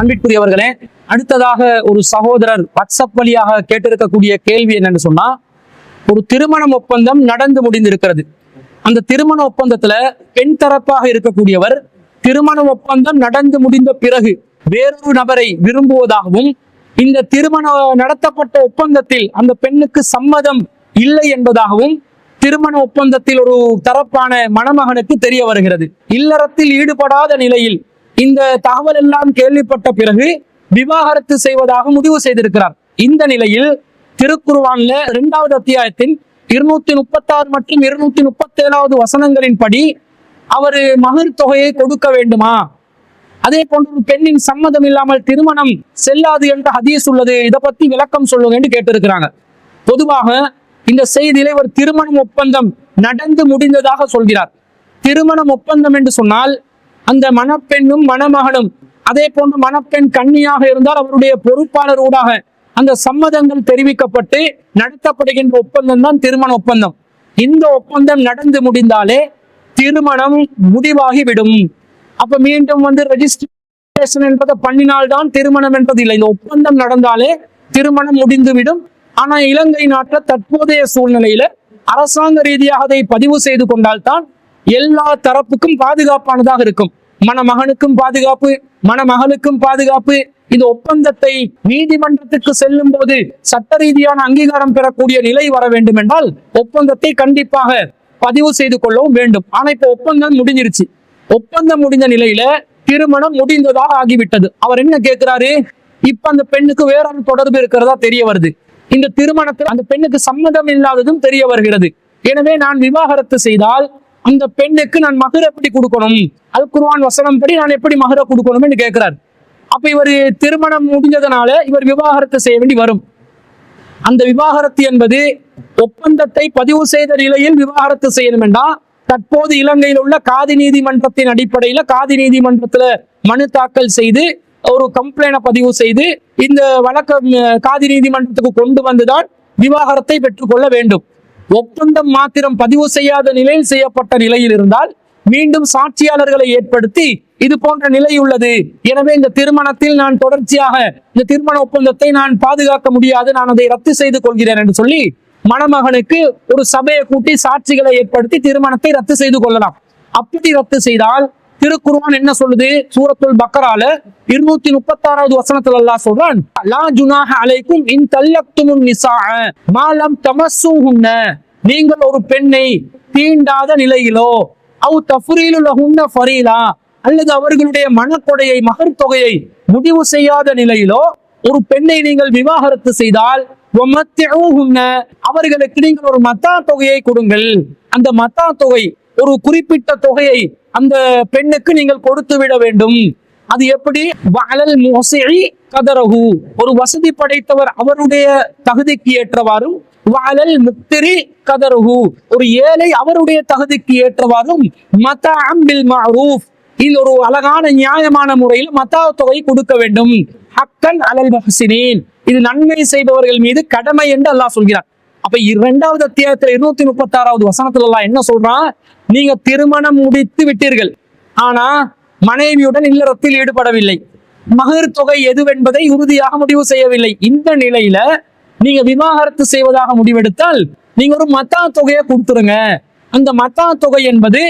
அன்பிற்குரியவர்களே அடுத்ததாக ஒரு சகோதரர் வாட்ஸ்அப் வழியாக கேட்டிருக்கக்கூடிய கேள்வி என்னன்னு சொன்னா ஒரு திருமணம் ஒப்பந்தம் நடந்து முடிந்திருக்கிறது. அந்த திருமண ஒப்பந்தத்துல பெண் தரப்பாக இருக்கக்கூடியவர் திருமண ஒப்பந்தம் நடந்து முடிந்த பிறகு வேறொரு நபரை விரும்புவதாகவும் இந்த திருமணம் நடத்தப்பட்ட ஒப்பந்தத்தில் அந்த பெண்ணுக்கு சம்மதம் இல்லை என்பதாகவும் திருமண ஒப்பந்தத்தில் ஒரு தரப்பான மணமகனுக்கு தெரிய வருகிறது. இல்லறத்தில் ஈடுபடாத நிலையில் இந்த தகவல் எல்லாம் கேள்விப்பட்ட பிறகு விவாகரத்து செய்வதாக முடிவு செய்திருக்கிறார். இந்த நிலையில் திருக்குருவான்ல இரண்டாவது அத்தியாயத்தின் இருநூத்தி முப்பத்தாறு மற்றும் இருநூத்தி முப்பத்தி ஏழாவது வசனங்களின்படி அவர் மகர் தொகையை கொடுக்க வேண்டுமா? அதே போன்று ஒரு பெண்ணின் சம்மதம் இல்லாமல் திருமணம் செல்லாது என்ற ஹதீஸ் உள்ளது. இதை பத்தி விளக்கம் சொல்லுங்க என்று கேட்டிருக்கிறாங்க. பொதுவாக இந்த செய்தியிலே ஒரு திருமணம் ஒப்பந்தம் நடந்து முடிந்ததாக சொல்கிறார். திருமணம் ஒப்பந்தம் என்று சொன்னால் அந்த மணப்பெண்ணும் மணமகனும் அதே போன்று மணப்பெண் கண்ணியாக இருந்தால் அவருடைய பொறுப்பாளர் ஊடாக அந்த சம்மதங்கள் தெரிவிக்கப்பட்டு நடத்தப்படுகின்ற ஒப்பந்தம் தான் திருமண ஒப்பந்தம். இந்த ஒப்பந்தம் நடந்து முடிந்தாலே திருமணம் முடிவாகிவிடும். அப்ப மீண்டும் வந்து ரெஜிஸ்ட்ரேஷன் என்பதை பண்ணினால்தான் திருமணம் என்பது இல்லை இந்த ஒப்பந்தம் நடந்தாலே திருமணம் முடிந்துவிடும். ஆனா இலங்கை நாட்டில் தற்போதைய சூழ்நிலையில அரசாங்க ரீதியாக அதை பதிவு செய்து கொண்டால்தான் எல்லா தரப்புக்கும் பாதுகாப்பானதாக இருக்கும். மணமகனுக்கும் பாதுகாப்பு மணமகளுக்கும் பாதுகாப்பு. இந்த ஒப்பந்தத்தை நீதிமன்றத்துக்கு செல்லும் போது சட்ட ரீதியான அங்கீகாரம் பெறக்கூடிய நிலை வர வேண்டும் என்றால் ஒப்பந்தத்தை கண்டிப்பாக பதிவு செய்து கொள்ளவும் வேண்டும். ஆனா இப்ப ஒப்பந்தம் முடிஞ்சிருச்சு. ஒப்பந்தம் முடிந்த நிலையில திருமணம் முடிந்ததாக ஆகிவிட்டது. அவர் என்ன கேட்கிறாரு இப்ப அந்த பெண்ணுக்கு வேற தொடர்பு இருக்கிறதா தெரிய வருது. இந்த திருமணத்தில் அந்த பெண்ணுக்கு சம்மதம் இல்லாததும் தெரிய வருகிறது. எனவே நான் விவாகரத்து செய்தால் அந்த பெண்ணுக்கு நான் மகர் எப்படி கொடுக்கணும்? அல் குருவான் வசனம் படி நான் எப்படி மகர கொடுக்கணும்னு கேட்கிறார். அப்ப இவர் திருமணம் முடிஞ்சதுனால இவர் விவாகரத்து செய்ய வேண்டி வரும். அந்த விவாகரத்து என்பது ஒப்பந்தத்தை பதிவு செய்த நிலையில் விவாகரத்து செய்யணும் என்றால் தற்போது இலங்கையில் உள்ள காதி நீதிமன்றத்தின் அடிப்படையில காதி நீதிமன்றத்துல மனு தாக்கல் செய்து ஒரு கம்ப்ளைனை பதிவு செய்து இந்த வழக்கம் காதி நீதிமன்றத்துக்கு கொண்டு வந்துதான் விவாகரத்தை பெற்றுக்கொள்ள வேண்டும். ஒப்பந்தம் மாத்திரம் பதிவு செய்யாத நிலையில் செய்யப்பட்ட நிலையில் இருந்தால் மீண்டும் சாட்சியாளர்களை ஏற்படுத்தி இது போன்ற நிலை உள்ளது. எனவே இந்த திருமணத்தில் நான் தொடர்ச்சியாக இந்த திருமண ஒப்பந்தத்தை நான் பாதுகாக்க முடியாது. நான் அதை ரத்து செய்து கொள்கிறேன் என்று சொல்லி மணமகனுக்கு ஒரு சபையை கூட்டி சாட்சிகளை ஏற்படுத்தி திருமணத்தை ரத்து செய்து கொள்ளலாம். அப்படி ரத்து செய்தால் திருக்குர்ஆன் என்ன சொல்லுது? சூரத்துல் பக்கரால இருநூத்தி முப்பத்தி ஆறாவது வசனத்துல அல்லா சொல்றான் லா ஜுனாஹ அலைக்கும் இன் தல்லக்துமுன் நிசாஅ மாலம் தமஸ்ஸூஹுன்ன. நீங்கள் ஒரு பெண்ணை தீண்டாத நிலையிலோ அவு தஃப்ரீலு ஃபரீலா அல்லது அவர்களுடைய மனக்கொடையை மகர் தொகையை முடிவு செய்யாத நிலையிலோ ஒரு பெண்ணை நீங்கள் விவாகரத்து செய்தால் அவர்களுக்கு நீங்கள் ஒரு மத்தா தொகையை கொடுங்கள். அந்த மத்தா தொகை ஒரு குறிப்பிட்ட தொகையை அந்த பெண்ணுக்கு நீங்கள் கொடுத்து விட வேண்டும். அது எப்படி? வஅலல் முஹ்சிஇ கதரகு ஒரு வசதி படைத்தவர் அவருடைய தகுதிக்கு ஏற்றவாறும் வாழல் முக்திரி கதரகு ஒரு ஏழை அவருடைய தகுதிக்கு ஏற்றவாறும் மத்தஅம் அம்பில் மஅரூஃப் இது ஒரு அழகான நியாயமான முறையில் மத்தா தொகை கொடுக்க வேண்டும். ஹக்கன் அலல் மஹசினேன். இது நன்மை செய்பவர்கள் மீது கடமை என்று அல்லாஹ் சொல்கிறார் அப்ப இரண்டாவது அத்தியாயத்துல இருநூத்தி முப்பத்தி ஆறாவது வசனத்துல எல்லாம் என்ன சொல்றான்? நீங்க திருமணம் முடித்து விட்டீர்கள். ஆனா மனைவியுடன் இல்லறத்தில் ஈடுபடவில்லை. மகர் தொகை எதுவென்பதை உறுதியாக முடிவு செய்யவில்லை. இந்த நிலையில நீங்க விவாகரத்து செய்வதாக முடிவெடுத்தால் நீங்க ஒரு மத்தா தொகையை கொடுத்துருங்க. அந்த மத்தா தொகை என்பது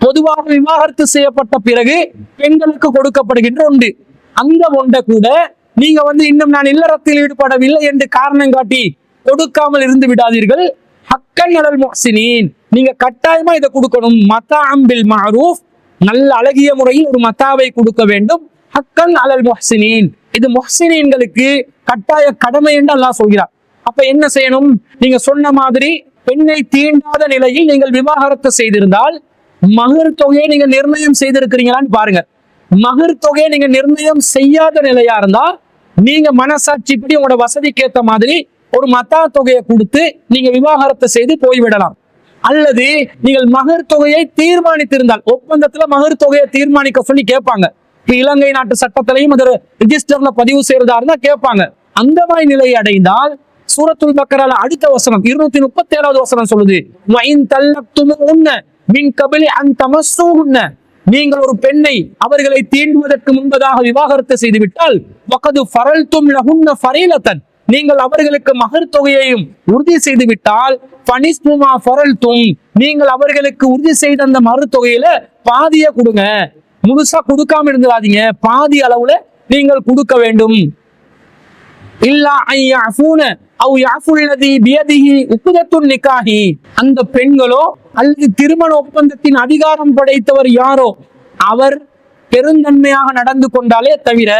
பொதுவாக விவாகரத்து செய்யப்பட்ட பிறகு பெண்களுக்கு கொடுக்கப்படுகின்ற ஒன்று அந்த ஒன்றை கூட நீங்க வந்து இன்னும் நான் இல்லறத்தில் ஈடுபடவில்லை என்று காரணம் காட்டி கொடுக்காமல் இருந்து விடாதீர்கள். ஹக்கன் அலல் முஹ்சினீன். நீங்க கட்டாயமா இதை கொடுக்கணும். மத்தா அம்பில் மாரூஃப். நல்ல அழகிய முறையில் ஒரு மத்தாவை கொடுக்க வேண்டும். ஹக்கன் அலல் மொஹசினின். இது முஹ்சினீன்களுக்கு கட்டாய கடமை என்று அல்லாஹ் சொல்கிறார். அப்ப என்ன செய்யணும்? நீங்க சொன்ன மாதிரி பெண்ணை தீண்டாத நிலையில் நீங்கள் விவாகரத்து செய்திருந்தால் மகர் தொகையை நீங்க நிர்ணயம் செய்திருக்கிறீங்களான்னு பாருங்க. மகர் தொகையை நீங்க நிர்ணயம் செய்யாத நிலையா இருந்தா நீங்க மனசாட்சிப்படி உங்களோட வசதிக்கு ஏற்ற மாதிரி ஒரு மத்தா தொகையை கொடுத்து நீங்க விவாகரத்தை செய்து போய்விடலாம். அல்லது நீங்கள் மகர் தொகையை தீர்மானித்திருந்தால் ஒப்பந்தத்துல மகர் தொகையை தீர்மானிக்க சொல்லி கேட்பாங்க. இப்ப இலங்கை நாட்டு சட்டத்திலையும் அது ரிஜிஸ்டர்ல பதிவு செய்யறதா இருந்தா கேட்பாங்க. அந்த மாதிரி நிலையை அடைந்தால் சூரத்துல் பக்கரால அடுத்த வசனம் இருநூத்தி முப்பத்தி ஏழாவது வசனம் சொல்லுது. "வஇன் தல்லக்துமுஹுன்ன மின் கபிலி அன் உன்ன நீங்கள் ஒரு பெண்ணை அவர்களை தீண்டுவதற்கு முன்பதாக விவாகரத்து செய்துவிட்டால் வகது ஃபரல்தும் லஹுன்ன ஃபரீலத்தன். நீங்கள் அவர்களுக்கு மகர் தொகையையும் உறுதி செய்து விட்டால் பனிஸ்முமா நீங்கள் அவர்களுக்கு உறுதி செய்த அந்த மகர் தொகையில பாதிய கொடுங்க. முழுசா கொடுக்காம இருந்துடாதீங்க பாதி அளவுல நீங்கள் கொடுக்க வேண்டும். இல்லா ஐயாஃபூன அவ் யாஃபுல்லதி பியதிஹி உக்குதத்துன் நிக்காஹி. அந்த பெண்களோ அல்லது திருமண ஒப்பந்தத்தின் அதிகாரம் படைத்தவர் யாரோ அவர் பெருந்தன்மையாக நடந்து கொண்டாலே தவிர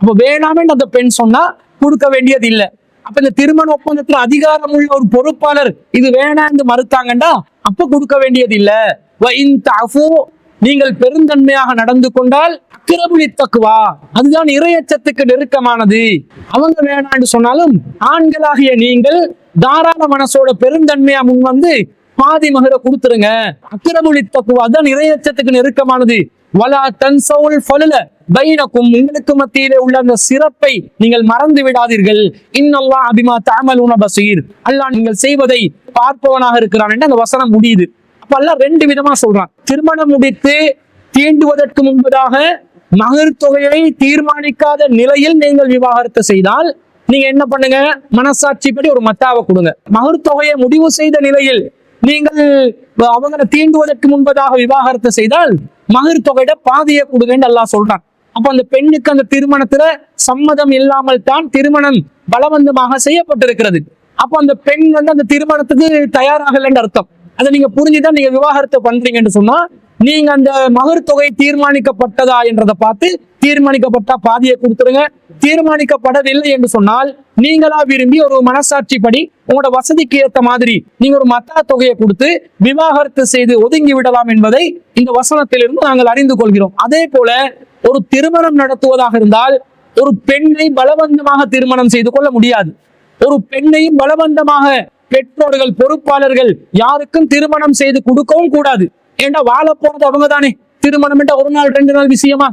அப்ப வேணாமே அந்த பெண் சொன்னா கொடுக்க வேண்டியது இல்லை. அப்ப இந்த திருமண ஒப்பந்தத்துல அதிகாரம் உள்ள ஒரு பொறுப்பாளர் இது வேணான்னு மறுத்தாங்கண்டா? அப்ப கொடுக்க வேண்டியது இல்ல. நீங்கள் பெருந்தன்மையாக நடந்து கொண்டால் அக்கிரபுலி தக்குவா அதுதான் இறையச்சத்துக்கு நெருக்கமானது. அவங்க வேணான்னு சொன்னாலும் ஆண்களாகிய நீங்கள் தாராள மனசோட பெருந்தன்மையா முன் வந்து பாதி மகரை கொடுத்துருங்க. அக்கிரபுலி தக்குவா இறையச்சத்துக்கு நெருக்கமானது. வலா தன் சவுல் ஃபலுல. பைனக்கும் உங்களுக்கு மத்தியிலே உள்ள அந்த சிறப்பை நீங்கள் மறந்து விடாதீர்கள். இன்னல்லா அபிமா தாமல் உணபசீர் அல்லாஹ் நீங்கள் செய்வதை பார்ப்பவனாக இருக்கிறான் என்று அந்த வசனம் முடியுது. அப்ப அல்லாஹ் ரெண்டு விதமா சொல்றான். திருமணம் முடித்து தீண்டுவதற்கு முன்பதாக மகர் தொகையை தீர்மானிக்காத நிலையில் நீங்கள் விவாகரத்து செய்தால் நீங்க என்ன பண்ணுங்க? மனசாட்சிப்படி ஒரு மத்தாவை கொடுங்க. மகர் தொகையை முடிவு செய்த நிலையில் நீங்கள் அவங்களை தீண்டுவதற்கு முன்பதாக விவாகரத்து செய்தால் மகிர் தொகையிட பாதியை கொடுங்கன்னு எல்லாம் சொல்றான். அப்ப அந்த பெண்ணுக்கு அந்த திருமணத்துல சம்மதம் இல்லாமல் தான் திருமணம் பலவந்தமாக செய்யப்பட்டிருக்கிறது. அப்ப அந்த பெண் வந்து அந்த திருமணத்துக்கு தயாராகலன்னு அர்த்தம். அதை நீங்க புரிஞ்சுதான் நீங்க விவாகரத்தை பண்றீங்கன்னு சொன்னா நீங்க அந்த மகர் தொகை தீர்மானிக்கப்பட்டதா என்றதை பார்த்து தீர்மானிக்கப்பட்ட பாதியை கொடுத்துருங்க. தீர்மானிக்கப்படவில்லை என்று சொன்னால் நீங்களா விரும்பி ஒரு மனசாட்சி படி உங்களோட வசதிக்கு ஏத்த மாதிரி நீங்க ஒரு மத்தா தொகையை கொடுத்து விவாகரத்து செய்து ஒதுங்கி விடலாம் என்பதை இந்த வசனத்திலிருந்து நாங்கள் அறிந்து கொள்கிறோம். அதே போல ஒரு திருமணம் நடத்துவதாக இருந்தால் ஒரு பெண்ணை பலவந்தமாக திருமணம் செய்து கொள்ள முடியாது. ஒரு பெண்ணையும் பலவந்தமாக பெற்றோர்கள் பொறுப்பாளர்கள் யாருக்கும் திருமணம் செய்து கொடுக்கவும் கூடாது. ஏண்டா வாழ போறது அவங்க தானே? திருமணம் ஒரு நாள் ரெண்டு நாள் விஷயமா?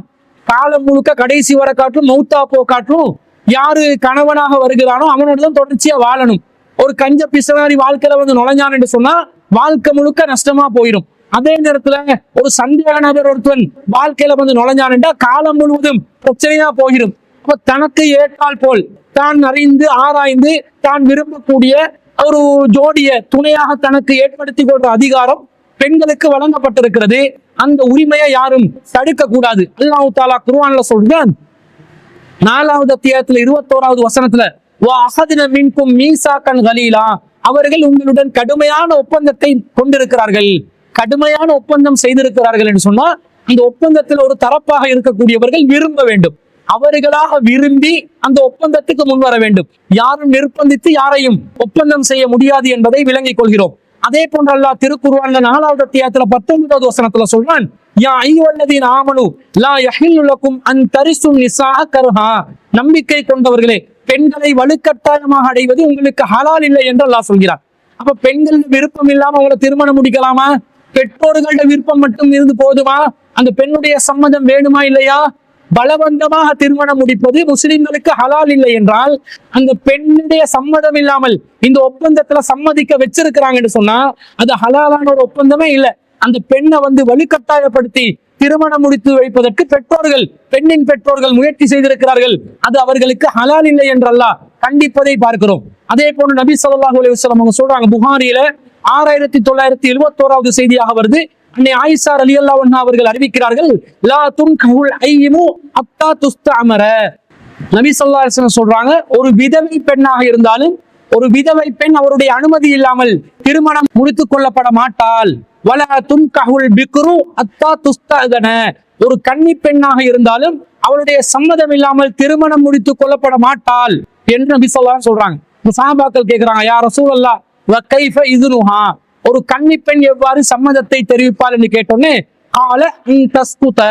காலம் முழுக்க கடைசி வர காட்டும் மௌத்தா போ காட்டும் யாரு கணவனாக வருகிறானோ அவனோட தான் தொடர்ச்சியா வாழணும். ஒரு கஞ்ச பிசனாரி வாழ்க்கையில வந்து நுழைஞ்சான் என்று சொன்னா வாழ்க்கை முழுக்க நஷ்டமா போயிடும் அதே நேரத்துல ஒரு சந்தேக நபர் ஒருத்தன் வாழ்க்கையில வந்து நுழைஞ்சான்டா காலம் முழுவதும் பிரச்சனையா போயிடும் அப்ப தனக்கு ஏற்றால் போல் தான் அறிந்து ஆராய்ந்து தான் விரும்பக்கூடிய ஒரு ஜோடிய துணையாக தனக்கு ஏற்படுத்தி கொள்ற அதிகாரம் பெண்களுக்கு வழங்கப்பட்டிருக்கிறது. அந்த உரிமையை யாரும் தடுக்க கூடாது. அல்லாஹ் தாலா குருவான்ல சொல்றான். நாலாவது அத்தியாயத்துல இருபத்தோராவது வசனத்துல வா அகதின மின்கும் மீசாக்கன் கலீலா. அவர்கள் உங்களுடன் கடுமையான ஒப்பந்தத்தை கொண்டிருக்கிறார்கள். கடுமையான ஒப்பந்தம் செய்திருக்கிறார்கள் என்று சொன்னா அந்த ஒப்பந்தத்தில் ஒரு தரப்பாக இருக்கக்கூடியவர்கள் விரும்ப வேண்டும். அவர்களாக விரும்பி அந்த ஒப்பந்தத்துக்கு முன் வர வேண்டும். யாரும் நிர்பந்தித்து யாரையும் ஒப்பந்தம் செய்ய முடியாது என்பதை விளங்கிக் கொள்கிறோம். அதே போன்று அல்லாஹ் திருக்குறுவான் நாலாவது அத்தியாயத்துல பத்தொன்பதாவது வசனத்துல சொல்றான் யா ஐயோல்லதீன் ஆமனு லா யஹில்லுலக்கும் அன் தரிசும் நிசா கருஹா. நம்பிக்கை கொண்டவர்களே பெண்களை வலுக்கட்டாயமாக அடைவது உங்களுக்கு ஹலால் இல்லை என்று அல்லாஹ் சொல்கிறார் அப்ப பெண்கள் விருப்பம் இல்லாம அவங்களை திருமணம் முடிக்கலாமா? பெற்றோர்களோட விருப்பம் மட்டும் இருந்து போதுமா? அந்த பெண்ணுடைய சம்மதம் வேணுமா இல்லையா? பலவந்தமாக திருமணம் முடிப்பது முஸ்லிம்களுக்கு ஹலால் இல்லை என்றால் அந்த பெண்ணுடைய சம்மதம் இல்லாமல் இந்த ஒப்பந்தத்துல சம்மதிக்க வச்சிருக்கிறாங்கன்னு சொன்னா அது ஹலாலான ஒரு ஒப்பந்தமே இல்லை. அந்த பெண்ணை வந்து வலுக்கட்டாயப்படுத்தி திருமணம் முடித்து வைப்பதற்கு பெற்றோர்கள் பெண்ணின் பெற்றோர்கள் முயற்சி செய்திருக்கிறார்கள். அது அவர்களுக்கு ஹலால் இல்லை என்றல்லா. கண்டிப்பதை பார்க்கிறோம். அதே போன்று நபி சொல்லாஹ் அலைஹி அவங்க சொல்றாங்க புகாரியில ஆறாயிரத்தி தொள்ளாயிரத்தி எழுபத்தோராவது செய்தியாக வருது. அன்னை ஆயிஷா ரலியல்லாஹு அன்ஹா அவர்கள் அறிவிக்கிறார்கள் லா துன்கஹுல் ஐயிமு அத்தா துஸ்தஅமர. நபி சொல்லா சொல்றாங்க ஒரு விதவை பெண்ணாக இருந்தாலும் ஒரு விதவை பெண் அவருடைய அனுமதி இல்லாமல் திருமணம் முடித்துக் கொள்ளப்பட மாட்டாள். வல துன்கஹுல் பிக்ரு அத்தா துஸ்தகன ஒரு கன்னி பெண்ணாக இருந்தாலும் அவருடைய சம்மதம் இல்லாமல் திருமணம் முடித்துக் கொள்ளப்பட மாட்டாள் என்று நபி சொல்லா சொல்றாங்க. சாபாக்கள் கேட்கிறாங்க யார் யா ரசூலல்லாஹ் வ கைஃப இதுனுஹா ஒரு கன்னி பெண் எவ்வாறு சம்மதத்தை தெரிவிப்பார் என்று கேட்டோன்னே கால தஸ்குத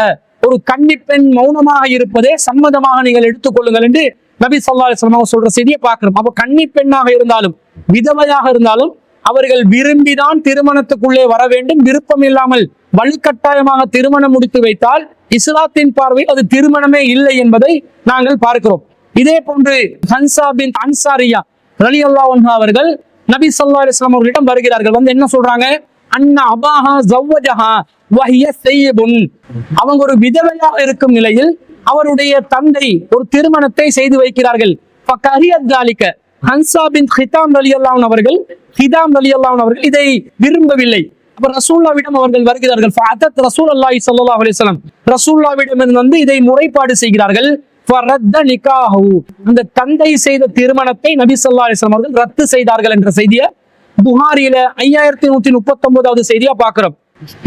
ஒரு கன்னி பெண் மௌனமாக இருப்பதே சம்மதமாக நீங்கள் எடுத்துக்கொள்ளுங்கள் என்று நபி ஸல்லல்லாஹு அலைஹி சொல்ற செய்தியை பார்க்கிறோம். அப்ப கன்னி பெண்ணாக இருந்தாலும் விதவையாக இருந்தாலும் அவர்கள் விரும்பிதான் திருமணத்துக்குள்ளே வர வேண்டும். விருப்பம் இல்லாமல் வலுக்கட்டாயமாக திருமணம் முடித்து வைத்தால் இஸ்லாத்தின் பார்வையில் அது திருமணமே இல்லை என்பதை நாங்கள் பார்க்கிறோம். இதே போன்று ஹன்சா பின் அன்சாரியா ரலி அவர்கள் நபி ஸல்லல்லாஹு அலிஸ்லாம் அவர்களிடம் வருகிறார்கள். வந்து என்ன சொல்றாங்க? அண்ணா அபாஹா ஜவ்வஜஹா வஹிய செய்யபுன் அவங்க ஒரு விதவையாக இருக்கும் நிலையில் அவருடைய தந்தை ஒரு திருமணத்தை செய்து வைக்கிறார்கள். பக்கரியத்தாலிக்க ஹன்சா பின் ஹிதாம் அலி ரலியல்லாஹு அவர்கள் ஹிதாம் அலி ரலியல்லாஹு அவர்கள் இதை விரும்பவில்லை. அப்ப ரசூல்லாவிடம் அவர்கள் வருகிறார்கள். ரசூல் அல்லாஹி சல்லா அலிஸ்லாம் வஸல்லம். ரசூல்லாவிடம் வந்து இதை முறைப்பாடு செய்கிறார்கள். அந்த தந்தை செய்த திருமணத்தை நபி சொல்லா அலிஸ்லாம் அவர்கள் ரத்து செய்தார்கள் என்ற செய்தியை புகாரியில ஐயாயிரத்தி நூத்தி முப்பத்தி ஒன்பதாவது செய்தியா பார்க்கிறோம்.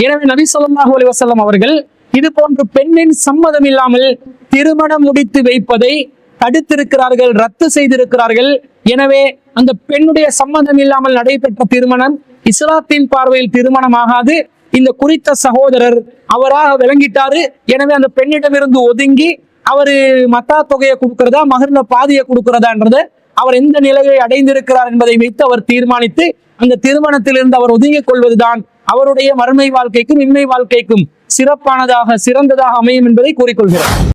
எனவே நபி சொல்லாஹு அலி வஸல்லம் அவர்கள் இது போன்று பெண்ணின் சம்மதம் இல்லாமல் திருமணம் முடித்து வைப்பதை தடுத்திருக்கிறார்கள் ரத்து செய்திருக்கிறார்கள். எனவே அந்த பெண்ணுடைய சம்மதம் இல்லாமல் நடைபெற்ற திருமணம் இஸ்லாத்தின் பார்வையில் திருமணமாகாது. இந்த குறித்த சகோதரர் அவராக விளங்கிட்டாரு. எனவே அந்த பெண்ணிடமிருந்து ஒதுங்கி அவரு மத்தா தொகையை கொடுக்கிறதா மகர்ல பாதியை கொடுக்கிறதான்றது அவர் எந்த நிலையை அடைந்திருக்கிறார் என்பதை வைத்து அவர் தீர்மானித்து அந்த திருமணத்திலிருந்து அவர் ஒதுங்கிக் கொள்வதுதான் அவருடைய மறுமை வாழ்க்கைக்கும் இன்மை வாழ்க்கைக்கும் சிறப்பானதாக சிறந்ததாக அமையும் என்பதை கூறிக்கொள்கிறார்.